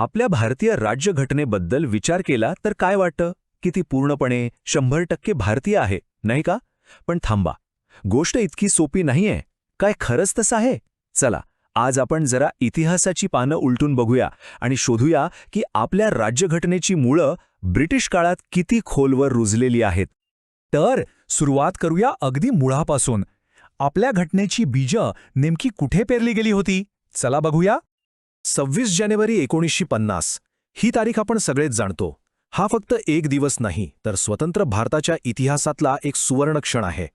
आपल्या भारतीय राज्यघटनेबद्दल विचार केला तर काय वाटतं? की ती पूर्णपणे शंभर टक्के भारतीय आहे नाही का? पण थांबा. गोष्ट इतकी सोपी नाहीये. काय खरंच तसं आहे? चला आज आपण जरा इतिहासाची पानं उलटून बघूया आणि शोधूया की आपल्या राज्यघटनेची मुळं ब्रिटिश काळात किती खोलवर रुजलेली आहेत. तर सुरुवात करूया अगदी मुळापासून. आपल्या घटनेची बीजं नेमकी कुठे पेरली गेली होती? चला बघूया. सव्वीस जानेवारी एकोणीसशे पन्नास. ही तारीख आपण सगळेच जाणतो. हा फक्त एक दिवस नाही तर स्वतंत्र भारताच्या इतिहासातला एक सुवर्ण क्षण आहे.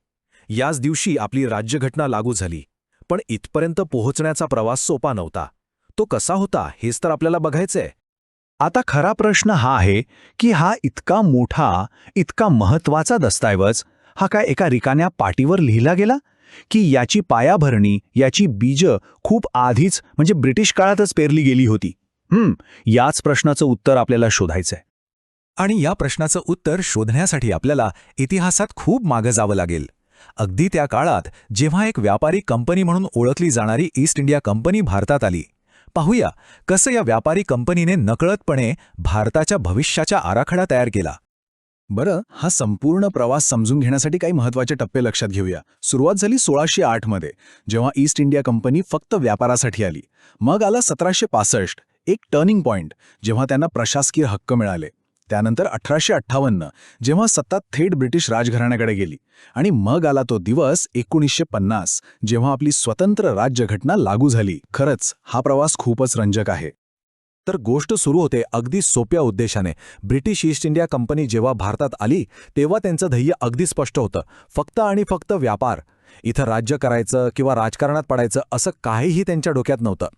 याच दिवशी आपली राज्यघटना लागू झाली. पण इथपर्यंत पोहोचण्याचा प्रवास सोपा नव्हता. तो कसा होता हेच तर आपल्याला बघायचंय. आता खरा प्रश्न हा आहे की हा इतका मोठा इतका महत्त्वाचा दस्तऐवज हा काय एका रिकान्या पाटीवर लिहिला गेला? की याची पायाभरणी याची बीज खूप आधीच म्हणजे ब्रिटिश काळातच पेरली गेली होती. हम्म याच प्रश्नाचं उत्तर आपल्याला शोधायचंय. आणि या प्रश्नाचं उत्तर शोधण्यासाठी आपल्याला इतिहासात खूप मागं जावं लागेल. अगदी त्या काळात जेव्हा एक व्यापारी कंपनी म्हणून ओळखली जाणारी ईस्ट इंडिया कंपनी भारतात आली. पाहूया कसं या व्यापारी कंपनीने नकळतपणे भारताच्या भविष्याचा आराखडा तयार केला. बरं हा संपूर्ण प्रवास समजून घेण्यासाठी काही महत्त्वाचे टप्पे लक्षात घेऊया. सुरुवात झाली सोळाशे आठमध्ये जेव्हा ईस्ट इंडिया कंपनी फक्त व्यापारासाठी आली. मग आला सतराशे पासष्ट एक टर्निंग पॉइंट जेव्हा त्यांना प्रशासकीय हक्क मिळाले. त्यानंतर अठराशे अठ्ठावन्न जेव्हा सत्ता थेट ब्रिटिश राजघराण्याकडे गेली. आणि मग आला तो दिवस एकोणीसशे पन्नास जेव्हा आपली स्वतंत्र राज्यघटना लागू झाली. खरंच हा प्रवास खूपच रंजक आहे. तर गोष्ट सुरू होते अगदी सोप्या उद्देशाने. ब्रिटिश ईस्ट इंडिया कंपनी जेव्हा भारतात आली तेव्हा त्यांचं ध्येय अगदी स्पष्ट होतं. फक्त आणि फक्त व्यापार. इथं राज्य करायचं किंवा राजकारणात पडायचं असं काहीही त्यांच्या डोक्यात नव्हतं.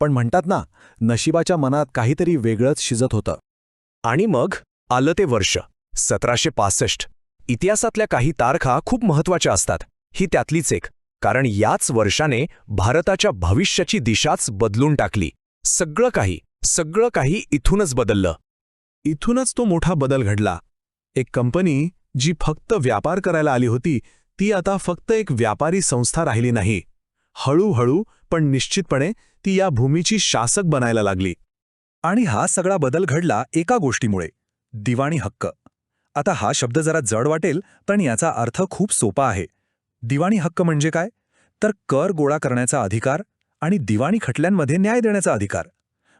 पण म्हणतात ना नशिबाच्या मनात काहीतरी वेगळंच शिजत होतं. आणि मग आलं ते वर्ष सतराशे पासष्ट. इतिहासातल्या काही तारखा खूप महत्त्वाच्या असतात. ही त्यातलीच एक. कारण याच वर्षाने भारताच्या भविष्याची दिशाच बदलून टाकली. सगळं काही. सगळं काही इथूनच बदललं. इथूनच तो मोठा बदल घडला. एक कंपनी जी फक्त व्यापार करायला आली होती ती आता फक्त एक व्यापारी संस्था राहिली नाही. हळूहळू पण निश्चितपणे ती या भूमीची शासक बनायला लागली. आणि हा सगळा बदल घडला एका गोष्टीमुळे दिवाणी हक्क. आता हा शब्द जरा जड वाटेल पण याचा अर्थ खूप सोपा आहे. दिवाणी हक्क म्हणजे काय? तर कर गोळा करण्याचा अधिकार आणि दिवाणी खटल्यांमध्ये न्याय देण्याचा अधिकार.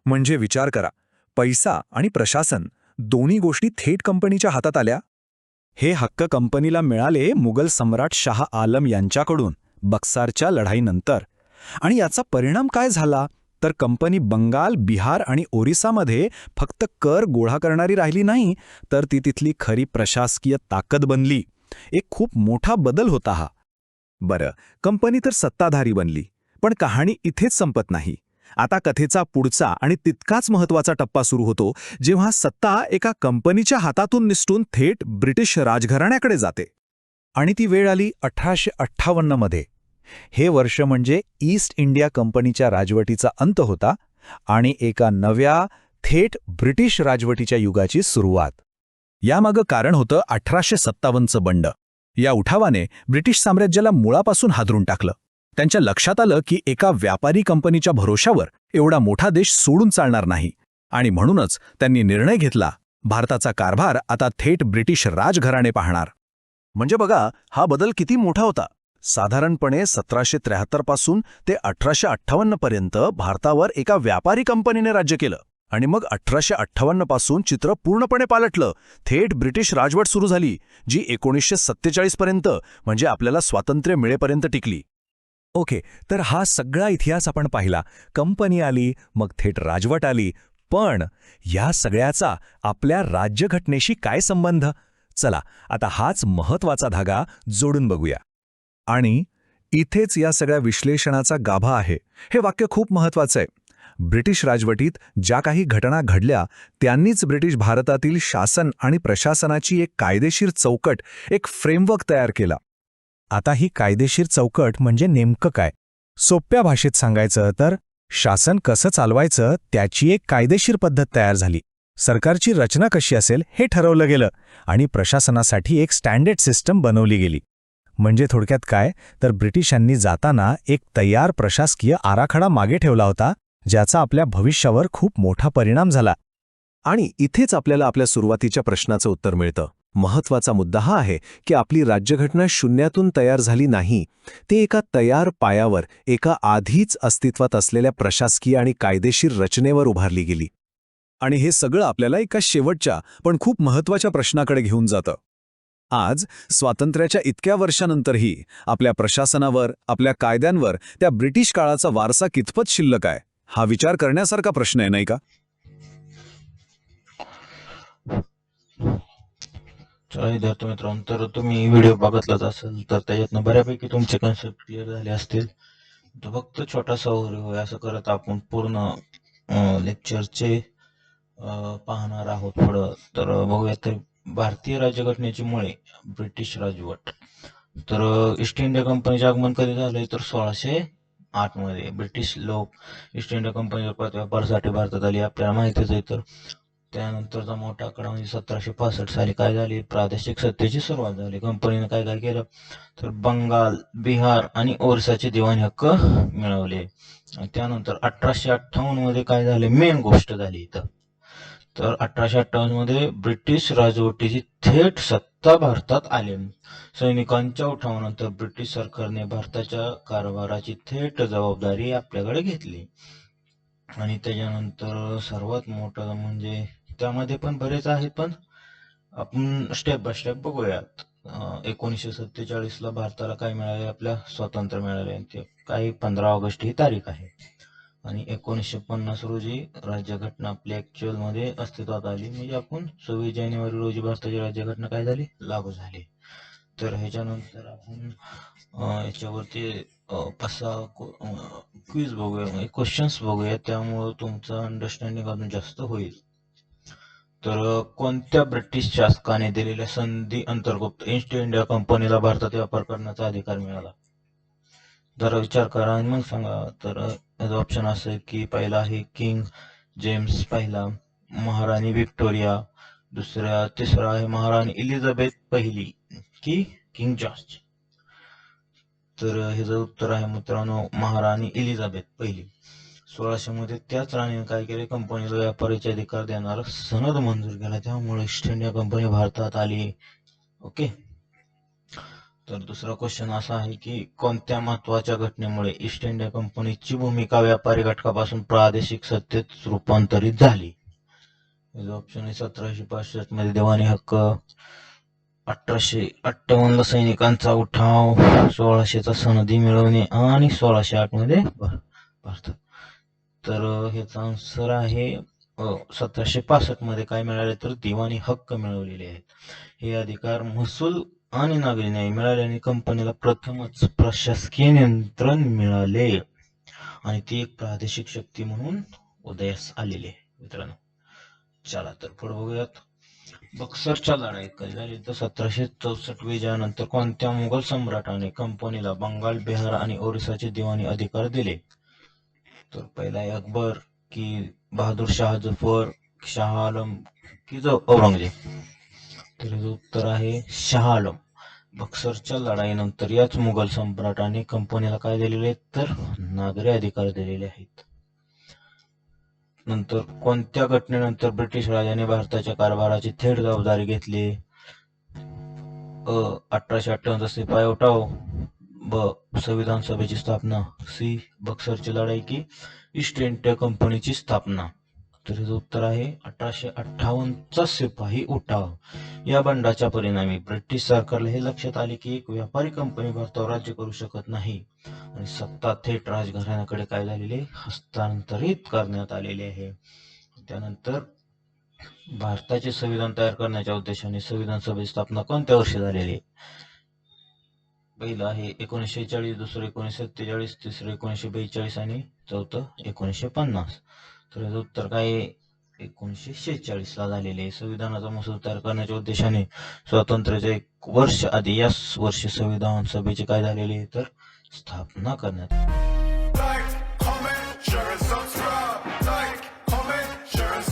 म्हणजे विचार करा. पैसा आणि प्रशासन दोन्ही गोष्टी थेट कंपनीच्या हातात आल्या? हे हक्क कंपनीला मिळाले मुघल सम्राट शाह आलम यांच्याकडून बक्सारच्या लढाईनंतर. आणि याचा परिणाम काय झाला? तर कंपनी बंगाल बिहार आणि ओरिसामध्ये फक्त कर गोळा करणारी राहिली नाही तर ती तिथली खरी प्रशासकीय ताकद बनली. एक खूप मोठा बदल होता हा. बरं कंपनी तर सत्ताधारी बनली पण कहाणी इथेच संपत नाही. आता कथेचा पुढचा आणि तितकाच महत्त्वाचा टप्पा सुरू होतो जेव्हा सत्ता एका कंपनीच्या हातातून निसटून थेट ब्रिटिश राजघराण्याकडे जाते. आणि ती वेळ आली अठराशे अठ्ठावन्नमध्ये हे वर्ष म्हणजे ईस्ट इंडिया कंपनीच्या राजवटीचा अंत होता आणि एका नव्या थेट ब्रिटिश राजवटीच्या युगाची सुरुवात. यामागं कारण होतं अठराशे सत्तावन्नचं बंड. या उठावाने ब्रिटिश साम्राज्याला मुळापासून हादरून टाकलं. त्यांच्या लक्षात आलं की एका व्यापारी कंपनीच्या भरोशावर एवढा मोठा देश सोडून चालणार नाही. आणि म्हणूनच त्यांनी निर्णय घेतला भारताचा कारभार आता थेट ब्रिटिश राजघराणे पाहणार. म्हणजे बघा हा बदल किती मोठा होता. साधारणपणे सतराशे त्र्याहत्तरपासून ते अठराशे अठ्ठावन्नपर्यंत भारतावर एका व्यापारी कंपनीने राज्य केलं. आणि मग अठराशे अठ्ठावन्नपासून चित्र पूर्णपणे पालटलं. थेट ब्रिटिश राजवट सुरू झाली जी एकोणीसशे सत्तेचाळीस पर्यंत म्हणजे आपल्याला स्वातंत्र्य मिळेपर्यंत टिकली. ओके तर हा सगळा इतिहास आपण पाहिला. कंपनी आली मग थेट राजवट आली. पण या सगळ्याचा आपल्या राज्यघटनेशी काय संबंध? चला आता हाच महत्त्वाचा धागा जोडून बघूया. आणि इथेच या सगळ्या विश्लेषणाचा गाभा आहे. हे वाक्य खूप महत्वाचं आहे. ब्रिटिश राजवटीत ज्या काही घटना घडल्या त्यांनीच ब्रिटिश भारतातील शासन आणि प्रशासनाची एक कायदेशीर चौकट एक फ्रेमवर्क तयार केला. आता ही कायदेशीर चौकट म्हणजे नेमकं काय? सोप्या भाषेत सांगायचं तर शासन कसं चालवायचं त्याची एक कायदेशीर पद्धत तयार झाली. सरकारची रचना कशी असेल हे ठरवलं गेलं आणि प्रशासनासाठी एक स्टँडर्ड सिस्टम बनवली गेली. म्हणजे थोडक्यात काय? तर ब्रिटिशांनी जाताना एक तयार प्रशासकीय आराखडा मागे ठेवला होता ज्याचा आपल्या भविष्यावर खूप मोठा परिणाम झाला. आणि इथेच आपल्याला आपल्या सुरुवातीच्या प्रश्नाचं उत्तर मिळतं. महत्त्वाचा मुद्दा हा आहे की आपली राज्यघटना शून्यातून तयार झाली नाही. ते एका तयार पायावर एका आधीच अस्तित्वात असलेल्या प्रशासकीय आणि कायदेशीर रचनेवर उभारली गेली. आणि हे सगळं आपल्याला एका शेवटच्या पण खूप महत्त्वाच्या प्रश्नाकडे घेऊन जातं. आज स्वातंत्र्याच्या इतक्या वर्षानंतरही आपल्या प्रशासनावर आपल्या कायद्यांवर त्या ब्रिटिश काळाचा वारसा कितपत शिल्लक आहे हा विचार करण्यासारखा प्रश्न आहे नाही का? विद्यार्थी मित्रांनो तर तुम्ही व्हिडिओ बघितलाच असेल तर त्याच्यातनं बऱ्यापैकी तुमचे कन्सेप्ट क्लिअर झाले असतील. तर फक्त छोटासा ओव्हरव्ह्यू असं करत आपण पूर्ण लेक्चरचे पाहणार आहोत पुढं. तर बघूया तर भारतीय राज्यघटनेची मुळे ब्रिटिश राजवट. तर ईस्ट इंडिया कंपनीचे आगमन कधी झाले तर सोळाशे आठमध्ये ब्रिटिश लोक ईस्ट इंडिया कंपनीच्या व्यापारासाठी भारतात आली. आपल्याला माहितीच आहे तर त्यानंतरचा मोठा आकडा म्हणजे सतराशे पासष्ट साली काय झाली? प्रादेशिक सत्तेची सुरुवात झाली. कंपनीने काय काय केलं? तर बंगाल बिहार आणि ओरिसाचे दिवाणी हक्क मिळवले. त्यानंतर अठराशे अठ्ठावन्नमध्ये काय झाले? मेन गोष्ट झाली इथं. तर अठराशे अठ्ठावन्नमध्ये ब्रिटिश राजवटीची थेट सत्ता भारतात आली. सैनिकांच्या उठावानंतर ब्रिटिश सरकारने भारताच्या कारभाराची थेट जबाबदारी आपल्याकडे घेतली. आणि त्याच्यानंतर सर्वात मोठं म्हणजे त्यामध्ये पण बरेच आहेत पण आपण स्टेप बाय स्टेप बघूयात. एकोणीसशे सत्तेचाळीस ला भारताला काय मिळाले आपल्या स्वातंत्र्य मिळाले ते काही पंधरा ऑगस्ट ही तारीख आहे. आणि एकोणीसशे पन्नास रोजी राज्यघटना आपल्या ऍक्च्युअलमध्ये अस्तित्वात आली. म्हणजे आपण सव्वीस जानेवारी रोजी भारताची राज्यघटना काय झाली? लागू झाली. तर ह्याच्यानंतर आपण याच्यावरती अं, पाच सहा क्विज बघूया. म्हणजे क्वेश्चन्स बघूया. त्यामुळं तुमचं अंडरस्टँडिंग अजून जास्त होईल. तर कोणत्या ब्रिटिश शासकाने दिलेल्या संधी अंतर्गत ईस्ट इंडिया कंपनीला भारतात व्यापार करण्याचा अधिकार मिळाला? जरा विचार करा आणि मग सांगा. तर ऑप्शन असेल की पहिला आहे किंग जेम्स पहिला महाराणी व्हिक्टोरिया दुसरा तिसरा आहे महाराणी इलिझाबेथ पहिली. की किंग जॉर्ज. तर ह्याचं उत्तर आहे मित्रांनो महाराणी इलिझाबेथ पहिली. सोळाशे मध्ये त्याच राणीने काय केले? कंपनीला व्यापाराचे अधिकार देणारा सनद मंजूर केला. त्यामुळे ईस्ट इंडिया कंपनी भारतात आली. ओके तर दुसरा क्वेश्चन असा आहे की कोणत्या महत्त्वाच्या घटनेमुळे ईस्ट इंडिया कंपनीची भूमिका व्यापारी घटकापासून प्रादेशिक सत्तेत रूपांतरित झाली? ऑप्शन आहे सतराशे पासष्टमध्ये देवाणी हक्क अठराशे अठ्ठावन्न सैनिकांचा उठाव सोळाशेचा सनदी मिळवणे आणि सोळाशे आठमध्ये भारतात तर ह्याचा आन्सर आहे सतराशे पासष्टमध्ये काय मिळाले तर दिवाणी हक्क मिळवलेले आहेत. हे अधिकार महसूल आणि नागरी न्याय मिळाल्याने कंपनीला प्रथमच प्रशासकीय नियंत्रण मिळाले. आणि ती एक प्रादेशिक शक्ती म्हणून उदयास आलेली आहे मित्रांनो. चला तर पुढे बघूयात. बक्सरच्या लढाईत कधी झाली तर सतराशे चौसष्ट विजयानंतर कोणत्या मुघल सम्राटाने कंपनीला बंगाल बिहार आणि ओरिसाचे दिवाणी अधिकार दिले? तर पहिला आहे अकबर की बहादूर शाह जफर शाह आलम की जो औरंगजेब. तर याचं उत्तर आहे शाह आलम. बक्सरच्या लढाईनंतर याच मुघल सम्राटाने कंपनीला काय दिलेले? आहेत तर नागरी अधिकार दिलेले आहेत. नंतर कोणत्या घटनेनंतर ब्रिटिश राजाने भारताच्या कारभाराची थेट जबाबदारी घेतली? अठराशे अठ्ठावन्नचा शिपाई उठाव. ब संविधान सभेची स्थापना सी बक्सरची लढाई की ईस्ट इंडिया कंपनीची स्थापना. तर याचं उत्तर आहे अठराशे अठ्ठावन्नचा शिपाही उठाव. या बंडाच्या परिणामी ब्रिटिश सरकारला हे लक्षात आले की एक व्यापारी कंपनी भारतावर राज्य करू शकत नाही. आणि सत्ता थेट राजघराण्याकडे काय झालेले? हस्तांतरित करण्यात आलेली आहे. त्यानंतर भारताचे संविधान तयार करण्याच्या उद्देशाने संविधान सभेची स्थापना कोणत्या वर्षी झालेली? आहे पहिलं आहे एकोणीसशे चाळीस दुसरं एकोणीसशे सत्तेचाळीस तिसरं एकोणीसशे बेचाळीस आणि चौथं एकोणीसशे पन्नास तर याचं उत्तर काय एकोणीसशे शेहेचाळीस ला झालेले संविधानाचा मसूद तयार करण्याच्या उद्देशाने स्वातंत्र्याच्या एक वर्ष आधी याच वर्षी संविधान सभेचे काय झालेले तर स्थापना करण्यात